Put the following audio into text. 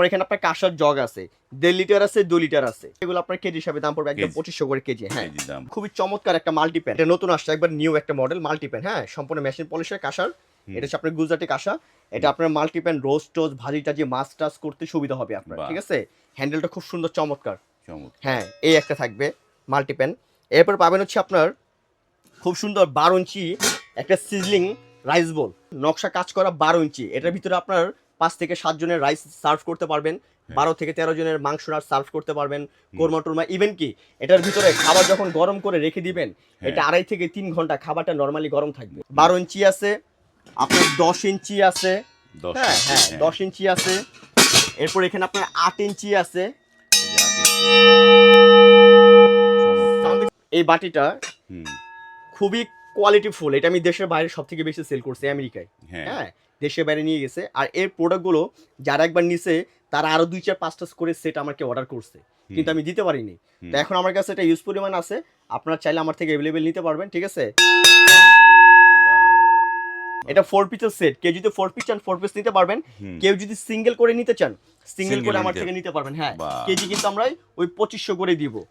পরে এখানে আপনার কাঁসার জগ আছে দেড় লিটার আছে দু লিটার আছে। এগুলো আপনার কেজি হিসাবে দাম পড়বে একদম পঁচিশশো করে কেজি হ্যাঁ। খুবই চমৎকার একটা মাল্টিপ্যান এটা নতুন আসছে একবার নিউ একটা মডেল মাল্টিপ্যান হ্যাঁ। সম্পূর্ণ মেশিন পলিশের কাঁসার। এটা হচ্ছে আপনার গুজরাটি কাঁসা। এটা আপনার মাল্টিপ্যান রোস্ট টোস্ট ভাজি টাজি মাছ টাচ করতে সুবিধা হবে আপনার ঠিক আছে? হ্যান্ডেলটা খুব সুন্দর চমৎকার। চমৎকার। হ্যাঁ এই একটা থাকবে মাল্টিপ্যান এরপর পাবেন হচ্ছে আপনার খুব সুন্দর বারো ইঞ্চি একটা সিজলিং রাইস বোল নকশা কাজ করা বারো ইঞ্চি। এটার ভিতরে আপনার পাঁচ থেকে সাত জনের রাইস সার্ভ করতে পারবেন বারো থেকে তেরো জনের মাংস রাত সার্ভ করতে পারবেন কোরমা টোরমা ইভেন কি এটার ভিতরে খাবার যখন গরম করে রেখে দিবেন এটা আড়াই থেকে তিন ঘণ্টা খাবারটা নর্মালি গরম থাকবে। বারো ইঞ্চি আছে আপনার দশ ইঞ্চি আছে দশ হ্যাঁ ইঞ্চি, হ্যাঁ হ্যাঁ। দশ ইঞ্চি আছে এরপর এখানে আপনার আট ইঞ্চি আছে। এই বাটিটা হুম, খুবই কোয়ালিটিফুল এটা আমি দেশের বাইরে সব থেকে বেশি সেল করছি আমেরিকায়। হ্যাঁ। হ্যাঁ দেশের বাইরে নিয়ে গেছে। আর এর প্রোডাক্টগুলো যারা একবার নিছে তারা আরও দুই চার পাঁচটা করে সেট আমাকে অর্ডার করছে। কিন্তু আমি দিতে পারিনি। তো এখন আমার কাছে এটা ইউজ পরিমাণ আছে আপনারা চাইলে আমার থেকে অ্যাভেলেবেল নিতে পারবেন ঠিক আছে? এটা ফোর পিসের সেট কেউ যদি ফোর পিস চান ফোর পিস নিতে পারবেন। কেউ যদি সিঙ্গেল করে নিতে চান সিঙ্গেল করে আমার থেকে নিতে পারবেন হ্যাঁ। কেজি কিন্তু আমরা ওই পঁচিশশো করে দিব।